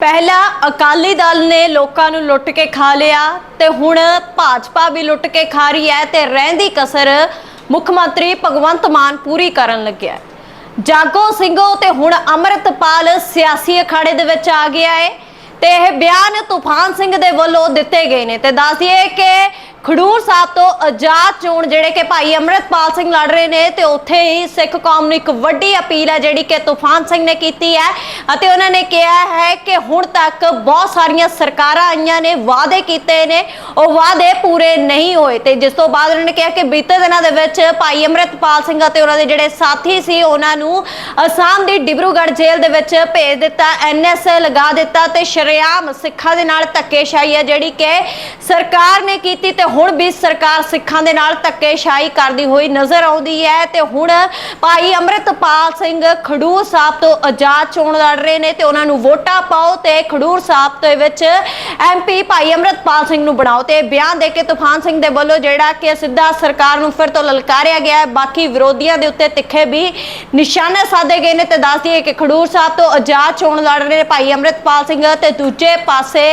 ਪਹਿਲਾਂ ਅਕਾਲੀ ਦਲ ਨੇ ਲੋਕਾਂ ਨੂੰ ਲੁੱਟ ਕੇ ਖਾ ਲਿਆ ਤੇ ਹੁਣ ਭਾਜਪਾ ਵੀ ਲੁੱਟ ਕੇ ਖਾ ਰਹੀ ਹੈ ਤੇ ਰਹਿੰਦੀ ਕਸਰ ਮੁੱਖ ਮੰਤਰੀ ਭਗਵੰਤ ਮਾਨ ਪੂਰੀ ਕਰਨ ਲੱਗਿਆ ਜਾਗੋ ਸਿੰਘੋ ਤੇ ਹੁਣ ਅਮਰਤਪਾਲ ਸਿਆਸੀ ਅਖਾੜੇ ਦੇ ਵਿੱਚ ਆ ਗਿਆ ਹੈ ਤੇ ਇਹ ਬਿਆਨ ਤੂਫਾਨ ਸਿੰਘ ਦੇ ਵੱਲੋਂ ਦਿੱਤੇ ਗਏ ਨੇ। ਤੇ ਦੱਸ ਕਿ ਖਡੂਰ ਸਾਹਿਬ ਤੋਂ ਆਜ਼ਾਦ ਚੋਣ ਜਿਹੜੇ ਕਿ ਭਾਈ ਅਮਰਤਪਾਲ ਸਿੰਘ ਲੜ ਰਹੇ ਨੇ ਤੇ ਉੱਥੇ ਹੀ ਸਿੱਖ ਕੌਮ ਨੂੰ ਇੱਕ ਵੱਡੀ ਅਪੀਲ ਹੈ ਜਿਹੜੀ ਕਿ ਤੂਫਾਨ ਸਿੰਘ ਨੇ ਕੀਤੀ ਹੈ ਅਤੇ ਉਹਨਾਂ ਨੇ ਕਿਹਾ ਹੈ ਕਿ ਹੁਣ ਤੱਕ ਬਹੁਤ ਸਾਰੀਆਂ ਸਰਕਾਰਾਂ ਆਈਆਂ ਨੇ, ਵਾਅਦੇ ਕੀਤੇ ਨੇ, ਉਹ ਵਾਅਦੇ ਪੂਰੇ ਨਹੀਂ ਹੋਏ ਤੇ ਜਿਸ ਤੋਂ ਬਾਅਦ ਉਹਨਾਂ ਨੇ ਕਿਹਾ ਕਿ ਬੀਤੇ ਦਿਨਾਂ ਦੇ ਵਿੱਚ ਭਾਈ ਅਮਰਤਪਾਲ ਸਿੰਘ ਅਤੇ ਉਹਨਾਂ ਦੇ ਜਿਹੜੇ ਸਾਥੀ ਸੀ, ਉਹਨਾਂ ਨੂੰ ਅਸਾਮ ਦੀ ਡਿਬਰੂਗੜ੍ਹ ਜੇਲ੍ਹ ਦੇ ਵਿੱਚ ਭੇਜ ਦਿੱਤਾ ਐਨਐਸਏ ਲਗਾ ਦਿੱਤਾ ਤੇ ਸ਼ਰੇਆਮ ਸਿੱਖਾਂ ਦੇ ਨਾਲ ਧੱਕੇਸ਼ਾਹੀ ਹੈ ਜਿਹੜੀ ਕਿ ਸਰਕਾਰ ਨੇ ਕੀਤੀ ਤੇ ਹੁਣ ਵੀ ਸਰਕਾਰ ਸਿੱਖਾਂ ਦੇ ਨਾਲ ਧੱਕੇਸ਼ਾਹੀ ਕਰਦੀ ਹੋਈ ਨਜ਼ਰ ਆਉਂਦੀ ਹੈ ਤੇ ਹੁਣ ਭਾਈ ਅਮਰਤਪਾਲ ਸਿੰਘ ਖਡੂਰ ਸਾਹਿਬ ਤੋਂ ਆਜ਼ਾਦ ਚੋਣ ਲੜ ਰਹੇ ਨੇ ਤੇ ਉਹਨਾਂ ਨੂੰ ਵੋਟਾਂ ਪਾਓ ਤੇ ਖਡੂਰ ਸਾਹਿਬ ਦੇ ਵਿੱਚ ਐਮਪੀ ਭਾਈ ਅਮਰਤਪਾਲ ਸਿੰਘ ਨੂੰ ਬਣਾਓ ਤੇ ਬਿਆਨ ਦੇ ਕੇ ਤੂਫਾਨ ਸਿੰਘ ਦੇ ਵੱਲੋਂ ਜਿਹੜਾ ਕਿ ਸਿੱਧਾ ਸਰਕਾਰ ਨੂੰ ਫਿਰ ਤੋਂ ਲਲਕਾਰਿਆ ਗਿਆ ਹੈ। ਬਾਕੀ ਵਿਰੋਧੀਆਂ ਦੇ ਉੱਤੇ ਤਿੱਖੇ ਵੀ ਨਿਸ਼ਾਨੇ ਸਾਧੇ ਗਏ ਨੇ ਤੇ ਦੱਸ ਦਈਏ ਕਿ ਖਡੂਰ ਸਾਹਿਬ ਤੋਂ ਆਜ਼ਾਦ ਚੋਣ ਲੜ ਰਹੇ ਨੇ ਭਾਈ ਅਮਰਤਪਾਲ ਸਿੰਘ ਤੇ ਦੂਜੇ ਪਾਸੇ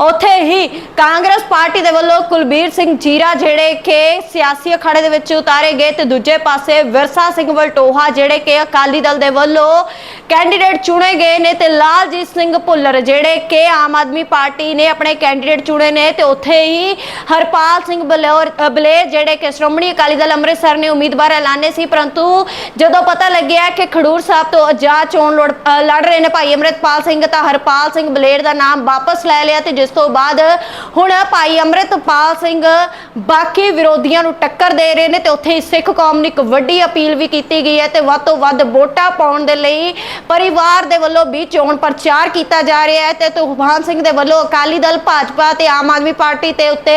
ਉੱਥੇ ਹੀ ਕਾਂਗਰਸ ਪਾਰਟੀ ਦੇ ਵੱਲੋਂ ਕੁਲਬੀਰ ਸਿੰਘ ਜੀਰਾ ਜਿਹੜੇ ਕਿ ਸਿਆਸੀ ਅਖਾੜੇ ਦੇ ਵਿੱਚ ਉਤਾਰੇ ਗਏ ਤੇ ਦੂਜੇ ਪਾਸੇ ਵਿਰਸਾ ਸਿੰਘ ਵਲਟੋਹਾ ਜਿਹੜੇ ਕਿ ਅਕਾਲੀ ਦਲ ਦੇ ਵੱਲੋਂ ਕੈਂਡੀਡੇਟ ਚੁਣੇ ਗਏ ਨੇ ਤੇ ਲਾਲਜੀਤ ਸਿੰਘ ਭੁੱਲਰ ਜਿਹੜੇ ਕਿ ਆਮ ਆਦਮੀ ਪਾਰਟੀ ਨੇ ਆਪਣੇ ਕੈਂਡੀਡੇਟ ਚੁਣੇ ਨੇ ਤੇ ਉੱਥੇ ਹੀ ਹਰਪਾਲ ਸਿੰਘ ਬਲੌਰ ਅ, ਬਲੇਰ ਜਿਹੜੇ ਕਿ ਸ਼੍ਰੋਮਣੀ ਅਕਾਲੀ ਦਲ ਅੰਮ੍ਰਿਤਸਰ ਨੇ ਉਮੀਦਵਾਰ ਐਲਾਨੇ ਸੀ ਪਰੰਤੂ ਜਦੋਂ ਪਤਾ ਲੱਗਿਆ ਕਿ ਖਡੂਰ ਸਾਹਿਬ ਤੋਂ ਆਜ਼ਾਦ ਚੋਣ ਲੜ ਲੜ ਰਹੇ ਨੇ ਭਾਈ ਅਮਰਿਤਪਾਲ ਸਿੰਘ ਤਾਂ ਹਰਪਾਲ ਸਿੰਘ ਬਲੇਰ ਦਾ ਨਾਮ ਵਾਪਸ ਲੈ ਲਿਆ ਤੇ ਜਿਸ ਤੋਂ ਬਾਅਦ ਹੁਣ ਭਾਈ ਅਮਰਿਤਪਾਲ ਸਿੰਘ ਬਾਕੀ ਵਿਰੋਧੀਆਂ ਨੂੰ ਟੱਕਰ ਦੇ ਰਹੇ ਨੇ ਤੇ ਉੱਥੇ ਹੀ ਸਿੱਖ ਕੌਮ ਨੂੰ ਇੱਕ ਵੱਡੀ ਅਪੀਲ ਵੀ ਕੀਤੀ ਗਈ ਹੈ ਤੇ ਵੱਧ ਤੋਂ ਵੱਧ ਵੋਟਾਂ ਪਾਉਣ ਦੇ ਲਈ ਪਰਿਵਾਰ ਦੇ ਵੱਲੋਂ ਵੀ ਚੋਣ ਪ੍ਰਚਾਰ ਕੀਤਾ ਜਾ ਰਿਹਾ ਹੈ ਤੇ ਤੂਫਾਨ ਸਿੰਘ ਦੇ ਵੱਲੋਂ ਅਕਾਲੀ ਦਲ, ਭਾਜਪਾ ਤੇ ਆਮ ਆਦਮੀ ਪਾਰਟੀ ਤੇ ਉੱਤੇ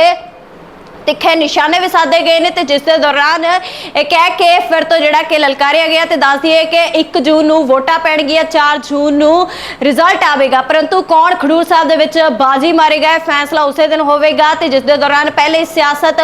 ਤਿੱਖੇ ਨਿਸ਼ਾਨੇ ਵੀ ਸਾਧੇ ਗਏ ਨੇ ਤੇ ਜਿਸ ਦੇ ਦੌਰਾਨ, ਇਹ ਕਹਿ ਕੇ ਫਿਰ ਤੋਂ ਜਿਹੜਾ ਕਿ ਲਲਕਾਰਿਆ ਗਿਆ ਤੇ ਦੱਸ ਦਈਏ ਕਿ 1 ਜੂਨ ਨੂੰ ਵੋਟਾਂ ਪੈਣਗੀਆਂ 4 ਜੂਨ ਨੂੰ ਰਿਜ਼ਲਟ ਆਵੇਗਾ। ਪਰੰਤੂ ਕੌਣ ਖਡੂਰ ਸਾਹਿਬ ਦੇ ਵਿੱਚ ਬਾਜ਼ੀ ਮਾਰੇਗਾ ਇਹ ਫੈਸਲਾ ਉਸੇ ਦਿਨ ਹੋਵੇਗਾ ਤੇ ਜਿਸ ਦੇ ਦੌਰਾਨ ਪਹਿਲੇ ਸਿਆਸਤ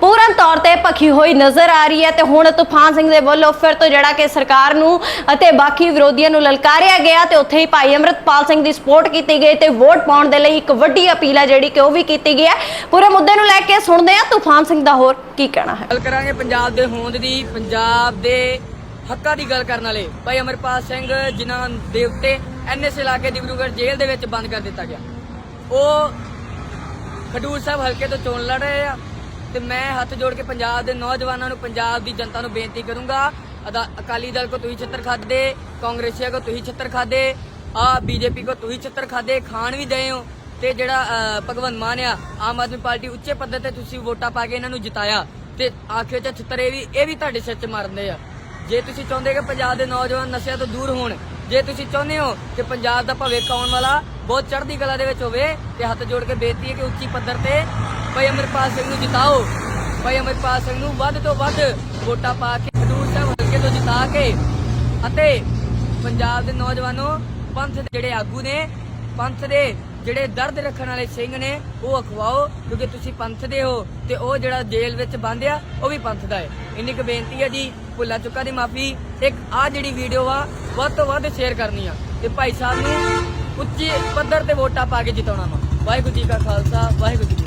ਪੂਰਨ ਤੌਰ ਤੇ ਭਖੀ ਹੋਈ ਨਜ਼ਰ ਆ ਰਹੀ ਹੈ ਤੇ ਹੁਣ ਤੂਫਾਨ ਸਿੰਘ ਦੇ ਵੱਲੋਂ ਫਿਰ ਤੋਂ ਜਿਹੜਾ ਕਿ ਸਰਕਾਰ ਨੂੰ ਅਤੇ ਬਾਕੀ ਵਿਰੋਧੀਆਂ ਨੂੰ ਲਲਕਾਰਿਆ ਗਿਆ ਤੇ ਉੱਥੇ ਹੀ ਭਾਈ ਅਮਰਤਪਾਲ ਸਿੰਘ ਦੀ ਸਪੋਰਟ ਕੀਤੀ ਗਈ ਤੇ ਵੋਟ ਪਾਉਣ ਦੇ ਲਈ ਇੱਕ ਵੱਡੀ ਅਪੀਲ ਹੈ ਜਿਹੜੀ ਕਿ ਉਹ ਵੀ ਕੀਤੀ ਗਈ ਹੈ। ਪੂਰੇ ਮੁੱਦੇ ਨੂੰ ਲੈ ਕੇ ਸੁਣਦੇ ਹਾਂ ਤੂਫਾਨ ਸਿੰਘ ਦਾ ਹੋਰ ਕੀ ਕਹਿਣਾ ਹੈ? ਗੱਲ ਕਰਾਂਗੇ ਪੰਜਾਬ ਦੇ ਹੋਂਦ ਦੀ, ਪੰਜਾਬ ਦੇ ਹੱਕਾਂ ਦੀ ਗੱਲ ਕਰਨ ਵਾਲੇ। ਭਾਈ ਅਮਰਪਾਲ ਸਿੰਘ, ਜਿਨ੍ਹਾਂ ਦੇ ਉੱਤੇ ਐਨਐਸਏ ਲਾ ਕੇ ਡਿਬਰੂਗੜ੍ਹ ਜੇਲ੍ਹ ਦੇ ਵਿੱਚ ਬੰਦ ਕਰ ਦਿੱਤਾ ਗਿਆ। ਉਹ ਖਡੂਰ ਸਾਹਿਬ ਹਲਕੇ ਤੋਂ ਚੋਣ ਲੜ ਰਹੇ ਆ ਤੇ ਮੈਂ ਹੱਥ ਜੋੜ ਕੇ ਪੰਜਾਬ ਦੇ ਨੌਜਵਾਨਾਂ ਨੂੰ, ਪੰਜਾਬ ਦੀ ਜਨਤਾ ਨੂੰ ਬੇਨਤੀ ਕਰੂੰਗਾ ਅਕਾਲੀ ਦਲ ਕੋ ਤੁਸੀਂ ਛੱਤਰ ਖਾਦੇ ਕਾਂਗਰਸੀਆ ਕੋ ਤੁਸੀਂ ਛੱਤਰ ਖਾਦੇ ਆ ਬੀਜੇਪੀ ਕੋ ਤੁਸੀਂ ਛੱਤਰ ਖਾਦੇ ਖਾਣ ਵੀ ਦਏ ਹੋ। ਤੇ ਜਿਹੜਾ ਭਗਵੰਤ ਮਾਨ ਆ, ਆਮ ਆਦਮੀ ਪਾਰਟੀ ਉੱਚੇ ਪੱਧਰ ਤੇ ਤੁਸੀਂ ਵੋਟਾਂ ਪਾ ਕੇ ਇਹਨਾਂ ਨੂੰ ਜਿਤਾਇਆ ਤੇ ਆਖਿਰ ਚ ਛੱਤਰ ਵੀ, ਇਹ ਵੀ ਤੁਹਾਡੇ ਸਿਰ 'ਚ ਮਾਰਦੇ ਆ। ਜੇ ਤੁਸੀਂ ਚਾਹੁੰਦੇ ਕਿ ਪੰਜਾਬ ਦੇ ਨੌਜਵਾਨ ਨਸ਼ਿਆਂ ਤੋਂ ਦੂਰ ਹੋਣ, ਜੇ ਤੁਸੀਂ ਚਾਹੁੰਦੇ ਹੋ ਕਿ ਪੰਜਾਬ ਦਾ ਭਵਿੱਖ ਆਉਣ ਵਾਲਾ ਬਹੁਤ ਚੜ੍ਹਦੀ ਕਲਾ ਦੇ ਵਿੱਚ ਹੋਵੇ ਤੇ ਹੱਥ ਜੋੜ ਕੇ ਬੇਨਤੀ ਹੈ ਕਿ ਉੱਚੀ ਪੱਧਰ ਤੇ ਭਾਈ ਅਮਰਪਾਲ ਸਿੰਘ ਨੂੰ ਜਿਤਾਓ। ਭਾਈ ਅਮਰਪਾਲ ਸਿੰਘ ਨੂੰ ਵੱਧ ਤੋਂ ਵੱਧ ਵੋਟਾਂ ਪਾ ਕੇ, ਹਜ਼ੂਰ ਸਾਹਿਬ ਹਲਕੇ ਤੋਂ ਜਿਤਾ ਕੇ ਅਤੇ ਪੰਜਾਬ ਦੇ ਨੌਜਵਾਨੋ ਪੰਥ ਦੇ ਜਿਹੜੇ ਆਗੂ ਨੇ, ਪੰਥ ਦੇ ਜਿਹੜੇ ਦਰਦ ਰੱਖਣ ਵਾਲੇ ਸਿੰਘ ਨੇ, ਉਹ ਅਖਵਾਓ, ਕਿਉਂਕਿ ਤੁਸੀਂ ਪੰਥ ਦੇ ਹੋ ਤੇ ਉਹ ਜਿਹੜਾ ਜੇਲ੍ਹ ਵਿੱਚ ਬੰਦ ਆ ਉਹ ਵੀ ਪੰਥ ਦਾ ਹੈ। ਇੰਨੀ ਕੁ ਬੇਨਤੀ ਹੈ ਜੀ, ਭੁੱਲਾ ਚੁੱਕਾ ਦੀ ਮਾਫੀ। ਇੱਕ ਆ ਜਿਹੜੀ ਵੀਡੀਓ ਆ, ਵੱਧ ਤੋਂ ਵੱਧ ਸ਼ੇਅਰ ਕਰਨੀ ਆ। ਤੇ ਭਾਈ ਸਾਹਿਬ ਨੂੰ ਉੱਚੇ ਪੱਧਰ ਤੇ ਵੋਟਾਂ ਪਾ ਕੇ ਜਿਤਾਉਣਾ ਵਾ। ਵਾਹਿਗੁਰੂ ਜੀ ਕਾ ਖਾਲਸਾ, ਵਾਹਿਗੁਰੂ ਜੀ